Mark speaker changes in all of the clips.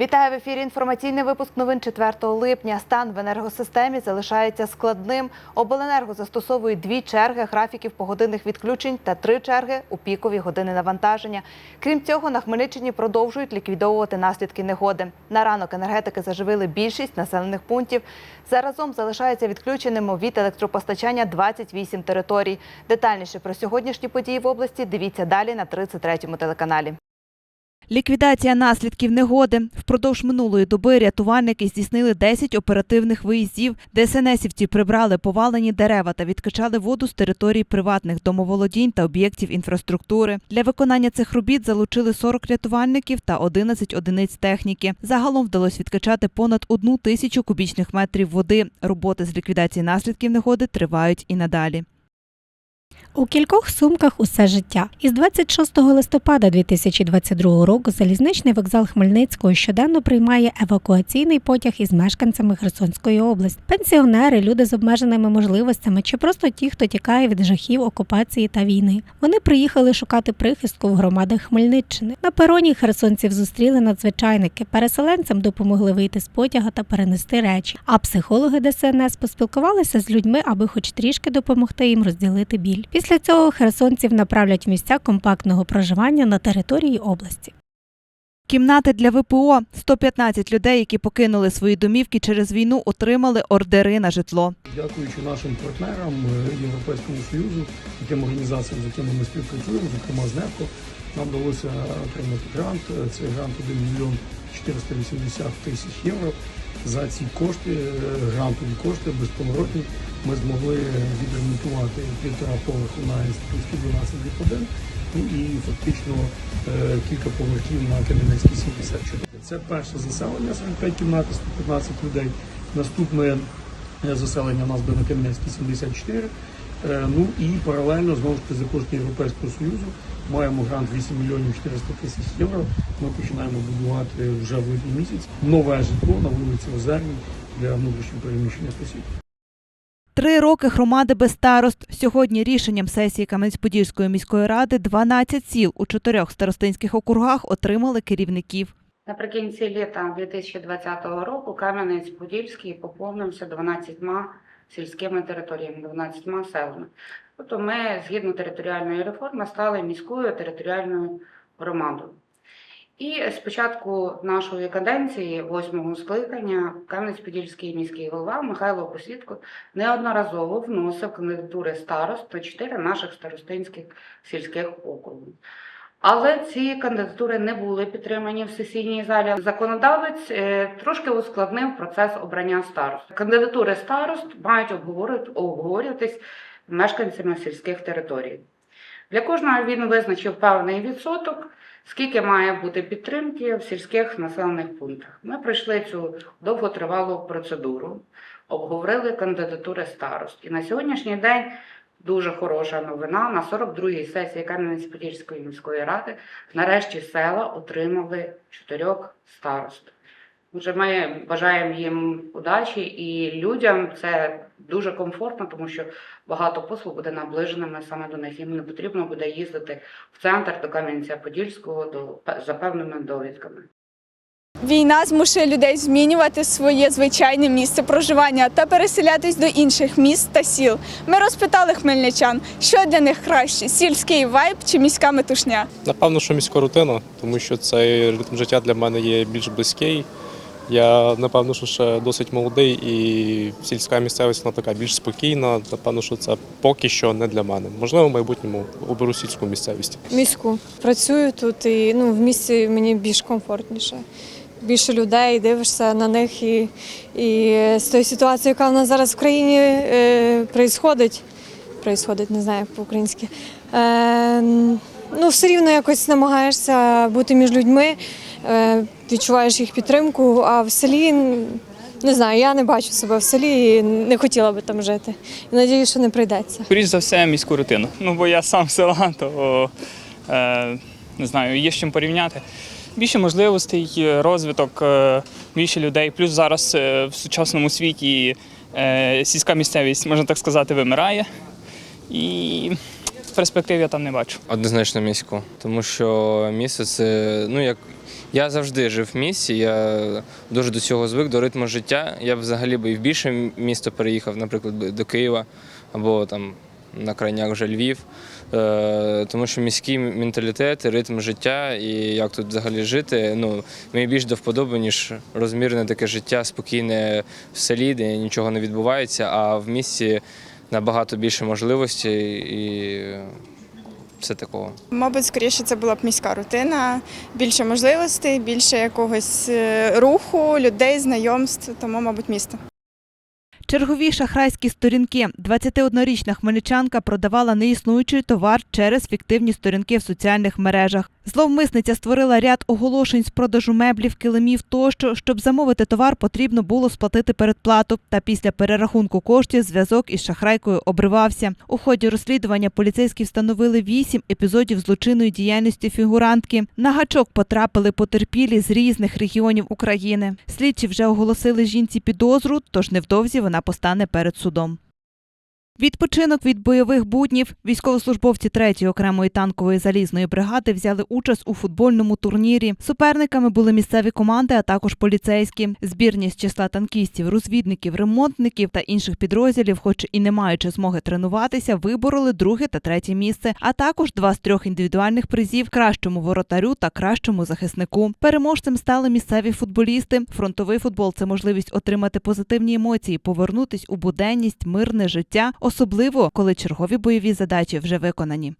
Speaker 1: Вітаю в ефірі. Інформаційний випуск новин 4 липня. Стан в енергосистемі залишається складним. Обленерго застосовує дві черги графіків погодинних відключень та три черги у пікові години навантаження. Крім цього, на Хмельниччині продовжують ліквідовувати наслідки негоди. На ранок енергетики заживили більшість населених пунктів. Заразом залишаються відключеними від електропостачання 28 територій. Детальніше про сьогоднішні події в області дивіться далі на 33-му телеканалі. Ліквідація наслідків негоди. Впродовж минулої доби рятувальники здійснили 10 оперативних виїздів. ДСНСівці прибрали повалені дерева та відкачали воду з територій приватних домоволодінь та об'єктів інфраструктури. Для виконання цих робіт залучили 40 рятувальників та 11 одиниць техніки. Загалом вдалося відкачати понад одну тисячу кубічних метрів води. Роботи з ліквідації наслідків негоди тривають і надалі.
Speaker 2: У кількох сумках усе життя. Із 26 листопада 2022 року залізничний вокзал Хмельницького щоденно приймає евакуаційний потяг із мешканцями Херсонської області. Пенсіонери, люди з обмеженими можливостями чи просто ті, хто тікає від жахів окупації та війни. Вони приїхали шукати прихистку в громадах Хмельниччини. На пероні херсонців зустріли надзвичайники. Переселенцям допомогли вийти з потяга та перенести речі. А психологи ДСНС поспілкувалися з людьми, аби хоч трішки допомогти їм розділити біль. Цього херсонців направлять в місця компактного проживання на території області.
Speaker 1: Кімнати для ВПО 115 людей, які покинули свої домівки через війну, отримали ордери на житло.
Speaker 3: Дякуючи нашим партнерам е, Європейському Союзу, яким організаціям, з якими ми співпрацюємо, зокрема з НЕФКО, нам вдалося отримати грант. Е, Це грант 1 мільйон 480 тисяч євро. За ці кошти, е, грантові кошти безповоротні, ми змогли відремонтувати півтора поверху на інститутській 12 літ 1 ну і фактично е, кілька поверхів на Кам'янецькій 74. Це перше заселення 45 кімнат, 115 людей. Наступне Е, заселення у нас буде на Кам'янецькій 74. Е, Ну і паралельно знову ж таки за кошти Європейського Союзу маємо грант 8 мільйонів 400 тисяч євро. Ми починаємо будувати вже в липні місяць нове житло на вулиці Озерній для внутрішньо переміщених осіб.
Speaker 1: Три роки громади без старост. Сьогодні рішенням сесії Кам'янець-Подільської міської ради 12 сіл у чотирьох старостинських округах отримали керівників.
Speaker 4: Наприкінці літа 2020 року Кам'янець-Подільський поповнився 12 сільськими територіями, 12 селами. Тобто ми, згідно територіальної реформи, стали міською територіальною громадою. І з початку нашої каденції, восьмого скликання, Кам'янець-Подільський міський голова Михайло Посідко неодноразово вносив кандидатури старост на чотири наших старостинських сільських округів. Але ці кандидатури не були підтримані в сесійній залі. Законодавець е, трошки ускладнив процес обрання старост. Кандидатури старост мають обговорюватись мешканцями сільських територій. Для кожного він визначив певний відсоток, скільки має бути підтримки в сільських населених пунктах. Ми пройшли цю довготривалу процедуру, обговорили кандидатури старост. І на сьогоднішній день дуже хороша новина. На 42-й сесії Кам'янець-Подільської міської ради нарешті села отримали чотирьох старост. Отже, ми бажаємо їм удачі і людям це дуже комфортно, тому що багато послуг буде наближеними саме до них. Їм не потрібно буде їздити в центр до Кам'янця-Подільського до, за певними довідками.
Speaker 5: Війна змушує людей змінювати своє звичайне місце проживання та переселятись до інших міст та сіл. Ми розпитали хмельничан, що для них краще сільський вайб чи міська метушня.
Speaker 6: Напевно, що міська рутина, тому що цей ритм життя для мене є більш близький. Я напевно, що ще досить молодий, і сільська місцевість вона така більш спокійна. Напевно, що це поки що не для мене. Можливо, в майбутньому оберу сільську місцевість.
Speaker 7: міську. Працюю тут і ну, в місті мені більш комфортніше. Більше людей, дивишся на них і, і з тої ситуації, яка в нас зараз в країні е, происходить, не знаю по-українськи. Е, ну, все рівно якось намагаєшся бути між людьми, відчуваєш їх підтримку, а в селі. Не знаю, я не бачу себе в селі і не хотіла би там жити. І надію, що не прийдеться.
Speaker 8: Скоріш за все, міську рутину. Ну, бо я сам з села, то е, не знаю, є з чим порівняти. Більше можливостей, е, розвиток, е, більше людей. Плюс зараз е, в сучасному світі е, сільська місцевість, можна так сказати, вимирає. І перспектив я там не бачу.
Speaker 9: Однозначно міську, тому що місто це ну як я завжди жив в місті. Я дуже до цього звик, до ритму життя. Я взагалі би і в більше місто переїхав, наприклад, до Києва або там на крайняк вже Львів. Е, тому що міський менталітет, ритм життя і як тут взагалі жити, ну мені більш до вподоби, ніж розмірне таке життя, спокійне в селі, де нічого не відбувається, а в місті набагато більше можливостей і все такого.
Speaker 5: Мабуть, скоріше це була б міська рутина, більше можливостей, більше якогось е, руху, людей, знайомств, тому, мабуть, місто.
Speaker 1: Чергові шахрайські сторінки. 21-річна хмельничанка продавала неіснуючий товар через фіктивні сторінки в соціальних мережах. Зловмисниця створила ряд оголошень з продажу меблів, килимів тощо. Щоб замовити товар, потрібно було сплатити передплату. Та після перерахунку коштів зв'язок із шахрайкою обривався. У ході розслідування поліцейські встановили вісім епізодів злочинної діяльності фігурантки. На гачок потрапили потерпілі з різних регіонів України. Слідчі вже оголосили жінці підозру, тож невдовзі вона постане перед судом. Відпочинок від бойових буднів. Військовослужбовці 3-ї окремої танкової залізної бригади взяли участь у футбольному турнірі. Суперниками були місцеві команди, а також поліцейські. Збірні з числа танкістів, розвідників, ремонтників та інших підрозділів, хоч і не маючи змоги тренуватися, вибороли друге та третє місце, а також два з трьох індивідуальних призів кращому воротарю та кращому захиснику. Переможцем стали місцеві футболісти. Фронтовий футбол це можливість отримати позитивні емоції, повернутись у буденність, мирне життя, особливо коли чергові бойові задачі вже виконані.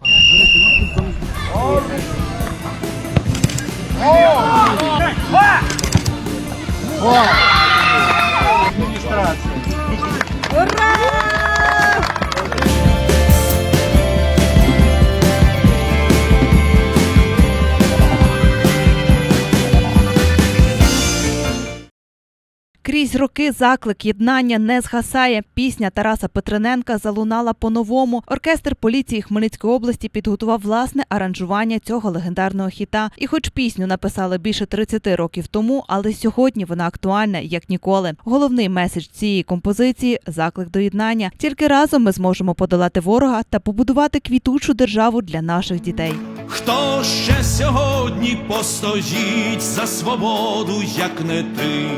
Speaker 1: Крізь роки заклик єднання не згасає. Пісня Тараса Петрененка залунала по-новому. Оркестр поліції Хмельницької області підготував власне аранжування цього легендарного хіта. І, хоч пісню написали більше 30 років тому, але сьогодні вона актуальна як ніколи. Головний меседж цієї композиції заклик до єднання. Тільки разом ми зможемо подолати ворога та побудувати квітучу державу для наших дітей.
Speaker 10: Хто ще сьогодні постоїть за свободу, як не ти,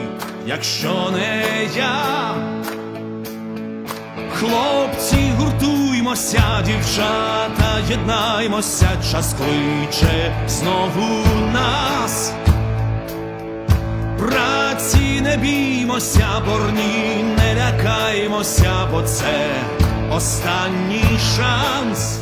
Speaker 10: якщо не я? Хлопці, гуртуймося, дівчата, єднаймося, час кличе знову нас. Праці не біймося, борні, не лякаймося, бо це останній шанс.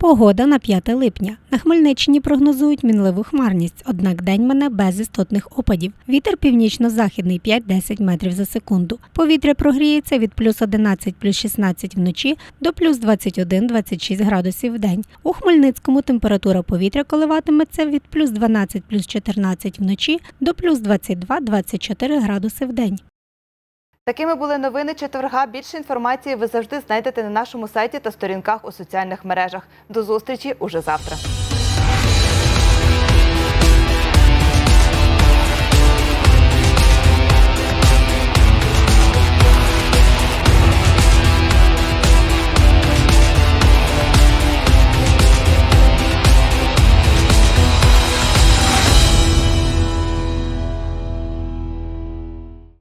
Speaker 2: Погода на 5 липня. На Хмельниччині прогнозують мінливу хмарність, однак день мене без істотних опадів. Вітер північно-західний 5-10 метрів за секунду. Повітря прогріється від плюс 11 плюс 16 вночі до плюс 21-26 градусів в день. У Хмельницькому температура повітря коливатиметься від плюс 12 плюс 14 вночі до плюс 22-24 градуси в день.
Speaker 1: Такими були новини четверга. Більше інформації ви завжди знайдете на нашому сайті та сторінках у соціальних мережах. До зустрічі уже завтра.